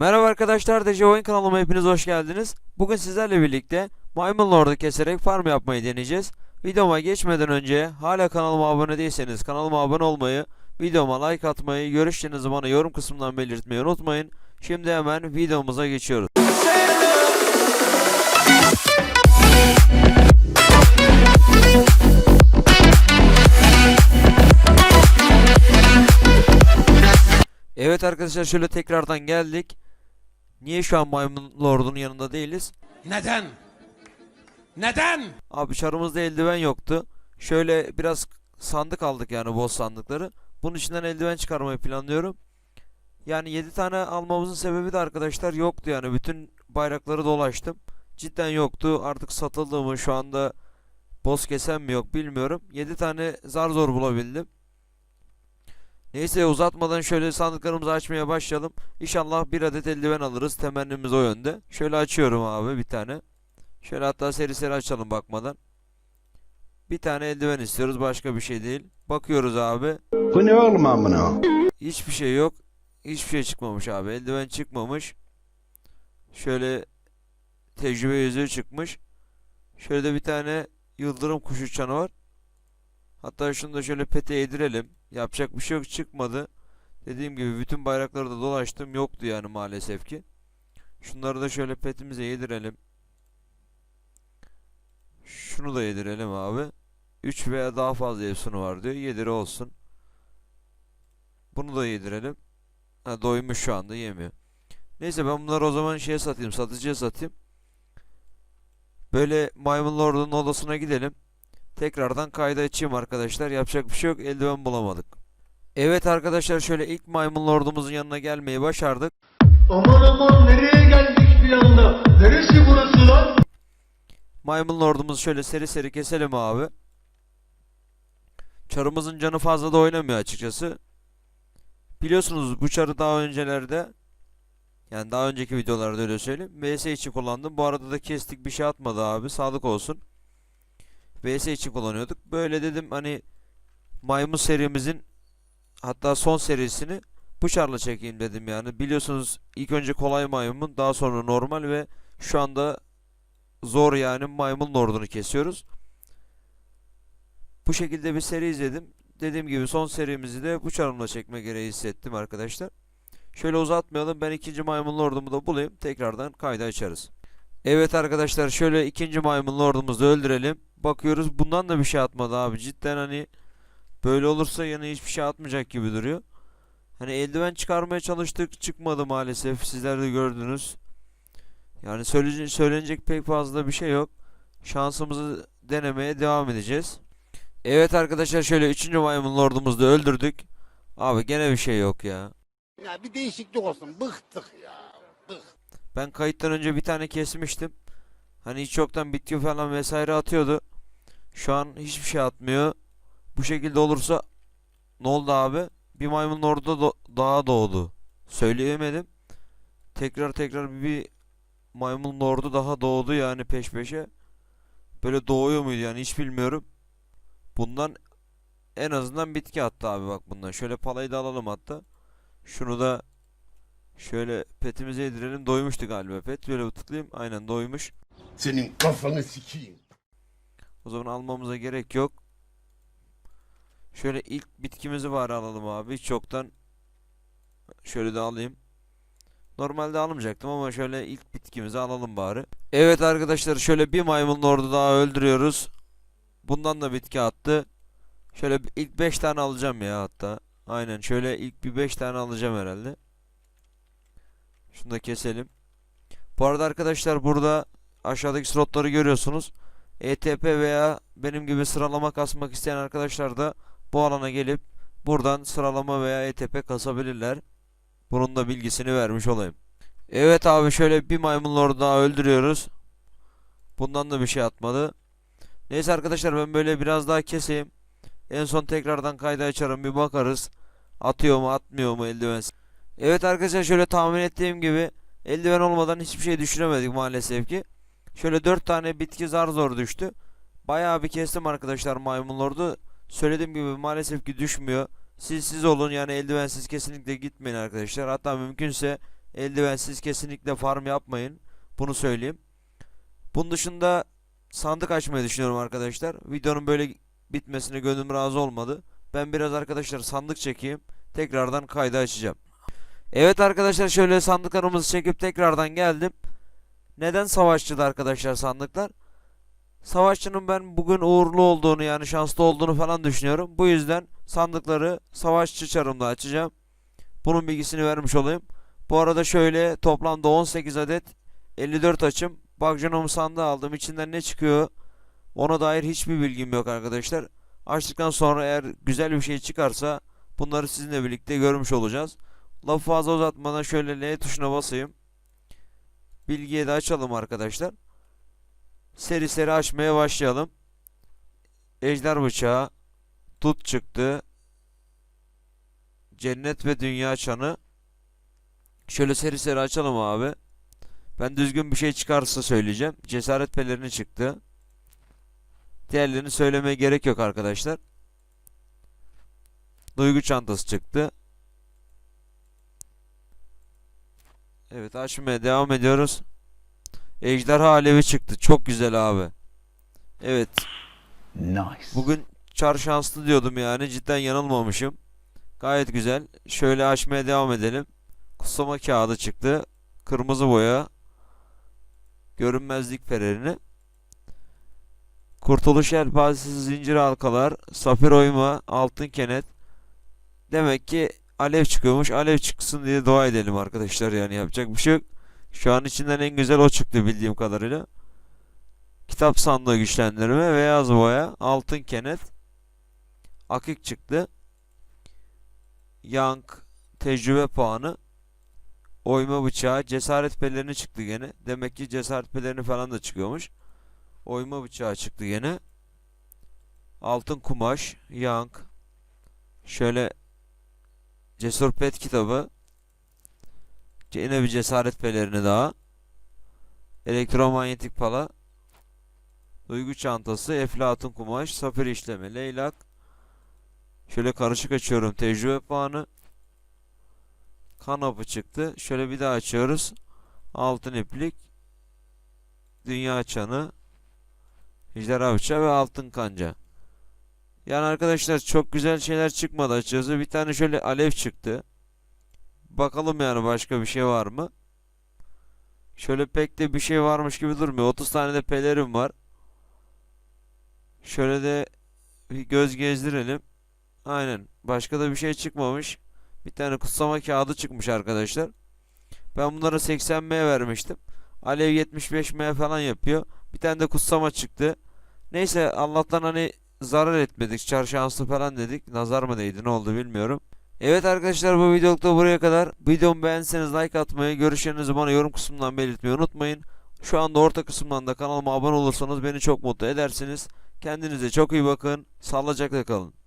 Merhaba arkadaşlar, Deja Oyun kanalıma hepiniz hoş geldiniz. Bugün sizlerle birlikte Maymun Lord'u keserek farm yapmayı deneyeceğiz. Videoma geçmeden önce hala kanalıma abone değilseniz kanalıma abone olmayı, videoma like atmayı, görüşlerinizi bana yorum kısmından belirtmeyi unutmayın. Şimdi hemen videomuza geçiyoruz. Evet arkadaşlar şöyle tekrardan geldik. Niye şu an Maymun Lord'un yanında değiliz? Neden? Neden? Abi çarımızda eldiven yoktu. Şöyle biraz sandık aldık yani boss sandıkları. Bunun içinden eldiven çıkarmayı planlıyorum. Yani 7 tane almamızın sebebi de arkadaşlar yoktu yani. Bütün bayrakları dolaştım. Cidden yoktu. Artık satıldı mı şu anda boss kesen mi yok bilmiyorum. 7 tane zar zor bulabildim. Neyse uzatmadan şöyle sandıklarımızı açmaya başlayalım. İnşallah bir adet eldiven alırız. Temennimiz o yönde. Şöyle açıyorum abi bir tane. Şöyle hatta seri seri açalım bakmadan. Bir tane eldiven istiyoruz başka bir şey değil. Bakıyoruz abi. Bu ne oğlum amına? Hiçbir şey yok. Hiçbir şey çıkmamış abi. Eldiven çıkmamış. Şöyle tecrübe yüzüğü çıkmış. Şöyle de bir tane yıldırım kuşu çanı var. Hatta şunu da şöyle pete yedirelim. Yapacak bir şey yok çıkmadı. Dediğim gibi bütün bayrakları da dolaştım. Yoktu yani maalesef ki. Şunları da şöyle petimize yedirelim. Şunu da yedirelim abi. 3 veya daha fazla efsunu var diyor. Yediri olsun. Bunu da yedirelim. Ha doymuş şu anda yemiyor. Neyse ben bunları o zaman şeye satayım. Satıcıya satayım. Böyle Maymun Lord'un odasına gidelim. Tekrardan kayda açayım arkadaşlar. Yapacak bir şey yok. Eldiven bulamadık. Evet arkadaşlar şöyle ilk Maymun Lord'umuzun yanına gelmeyi başardık. Aman aman nereye geldik bir anda? Neresi burası lan? Maymun Lord'umuzu şöyle seri seri keselim abi. Çarımızın canı fazla da oynamıyor açıkçası. Biliyorsunuz bu çarı daha öncelerde yani daha önceki videolarda öyle söyleyeyim. VS için kullandım. Bu arada da kestik bir şey atmadı abi. Sağlık olsun. VS için kullanıyorduk. Böyle dedim hani maymun serimizin hatta son serisini bu çarla çekeyim dedim yani. Biliyorsunuz ilk önce kolay maymun daha sonra normal ve şu anda zor yani maymun lordunu kesiyoruz. Bu şekilde bir seri izledim. Dediğim gibi son serimizi de bu çarımla çekme gereği hissettim arkadaşlar. Şöyle uzatmayalım ben ikinci maymun lordumu da bulayım. Tekrardan kaydı açarız. Evet arkadaşlar şöyle ikinci maymun lordumuzu öldürelim. Bakıyoruz bundan da bir şey atmadı abi. Cidden hani böyle olursa yani hiçbir şey atmayacak gibi duruyor. Hani eldiven çıkarmaya çalıştık çıkmadı maalesef. Sizler de gördünüz. Yani söylenecek pek fazla bir şey yok. Şansımızı denemeye devam edeceğiz. Evet arkadaşlar şöyle 3. maymun lordumuzu da öldürdük. Abi gene bir şey yok ya. Ya bir değişiklik olsun. Bıktık ya. Bık. Ben kayıttan önce bir tane kesmiştim. Hani hiç yoktan bitki falan vesaire atıyordu. Şu an hiçbir şey atmıyor. Bu şekilde olursa ne oldu abi? Bir maymun orada daha doğdu. Söyleyemedim. Tekrar tekrar bir maymun lordu daha doğdu yani peş peşe. Böyle doğuyor muydu yani hiç bilmiyorum. Bundan en azından bitki attı abi bak bundan. Şöyle palayı da alalım hatta. Şunu da şöyle petimize yedirelim. Doymuştu galiba pet. Böyle tıklayayım. Aynen doymuş. Senin kafanı sikeyim. O zaman almamıza gerek yok. Şöyle ilk bitkimizi bari alalım abi. Hiç yoktan şöyle de alayım. Normalde almayacaktım ama şöyle ilk bitkimizi alalım bari. Evet arkadaşlar şöyle bir maymun lordu daha öldürüyoruz. Bundan da bitki attı. Şöyle ilk 5 tane alacağım ya hatta. Aynen şöyle ilk bir 5 tane alacağım herhalde. Şunu da keselim. Bu arada arkadaşlar burada aşağıdaki slotları görüyorsunuz. ETP veya benim gibi sıralama kasmak isteyen arkadaşlar da bu alana gelip buradan sıralama veya ETP kasabilirler. Bunun da bilgisini vermiş olayım. Evet abi şöyle bir maymun lordu daha öldürüyoruz. Bundan da bir şey atmadı. Neyse arkadaşlar ben böyle biraz daha keseyim. En son tekrardan kaydı açarım bir bakarız. Atıyor mu atmıyor mu eldiven. Evet arkadaşlar şöyle tahmin ettiğim gibi eldiven olmadan hiçbir şey düşüremedik maalesef ki. Şöyle 4 tane bitki zar zor düştü. Bayağı bir kestim arkadaşlar maymun lordu. Söylediğim gibi maalesef ki düşmüyor. Siz siz olun yani eldivensiz kesinlikle gitmeyin arkadaşlar. Hatta mümkünse Eldivensiz kesinlikle farm yapmayın. Bunu söyleyeyim. Bunun dışında sandık açmayı düşünüyorum arkadaşlar. Videonun böyle bitmesine gönlüm razı olmadı. Ben biraz arkadaşlar sandık çekeyim. Tekrardan kaydı açacağım. Evet arkadaşlar şöyle sandıklarımızı çekip tekrardan geldim. Neden savaşçıda arkadaşlar sandıklar? Savaşçının ben bugün uğurlu olduğunu yani şanslı olduğunu falan düşünüyorum. Bu yüzden sandıkları savaşçı çarımda açacağım. Bunun bilgisini vermiş olayım. Bu arada şöyle toplamda 18 adet 54 açım. Bagjonom sandığı aldım. İçinden ne çıkıyor? Ona dair hiçbir bilgim yok arkadaşlar. Açtıktan sonra eğer güzel bir şey çıkarsa bunları sizinle birlikte görmüş olacağız. Lafı fazla uzatmadan şöyle L tuşuna basayım. Bilgiye de açalım arkadaşlar. Seri seri açmaya başlayalım. Ejder bıçağı. Tut çıktı. Cennet ve Dünya çanı. Şöyle seri seri açalım abi. Ben düzgün bir şey çıkarsa söyleyeceğim. Cesaret pelerini çıktı. Diğerlerini söylemeye gerek yok arkadaşlar. Duygu çantası çıktı. Evet açmaya devam ediyoruz. Ejderha alevi çıktı. Çok güzel abi. Evet. Nice. Bugün çar şanslı diyordum yani. Cidden yanılmamışım. Gayet güzel. Şöyle açmaya devam edelim. Kutsama kağıdı çıktı. Kırmızı boya. Görünmezlik pelerini. Kurtuluş yelpazesi zincir halkalar. Safir oyma. Altın kenet. Demek ki alev çıkıyormuş. Alev çıksın diye dua edelim arkadaşlar yani yapacak bir şey yok. Şu an içinden en güzel o çıktı bildiğim kadarıyla. Kitap sandığı güçlendirme, beyaz boya, altın kenet, akik çıktı. Yank, tecrübe puanı, oyma bıçağı, cesaret pelerini çıktı gene. Demek ki cesaret pelerini falan da çıkıyormuş. Oyma bıçağı çıktı gene. Altın kumaş, yank. Şöyle cesur pet kitabı. Yine bir cesaret pelerini daha. Elektromanyetik pala. Duygu çantası, eflatun kumaş, safir işlemi, leylak. Şöyle karışık açıyorum. Tecrübe puanı. Kan çıktı. Şöyle bir daha açıyoruz. Altın iplik. Dünya çanı. Ejderha bıçağı ve altın kanca. Yani arkadaşlar çok güzel şeyler çıkmadı açıkçası. Bir tane şöyle alev çıktı. Bakalım yani başka bir şey var mı? Şöyle pek de bir şey varmış gibi durmuyor. 30 tane de pelerin var. Şöyle de bir göz gezdirelim. Aynen. Başka da bir şey çıkmamış. Bir tane kutsama kağıdı çıkmış arkadaşlar. Ben bunlara 80M vermiştim. Alev 75M falan yapıyor. Bir tane de kutsama çıktı. Neyse Allah'tan hani zarar etmedik. Çar şanslı falan dedik. Nazar mı değdi ne oldu bilmiyorum. Evet arkadaşlar bu videoluk da buraya kadar. Videomu beğenseniz like atmayı, görüşlerinizi bana yorum kısmından belirtmeyi unutmayın. Şu anda orta kısımdan da kanalıma abone olursanız beni çok mutlu edersiniz. Kendinize çok iyi bakın. Sağlıcakla kalın.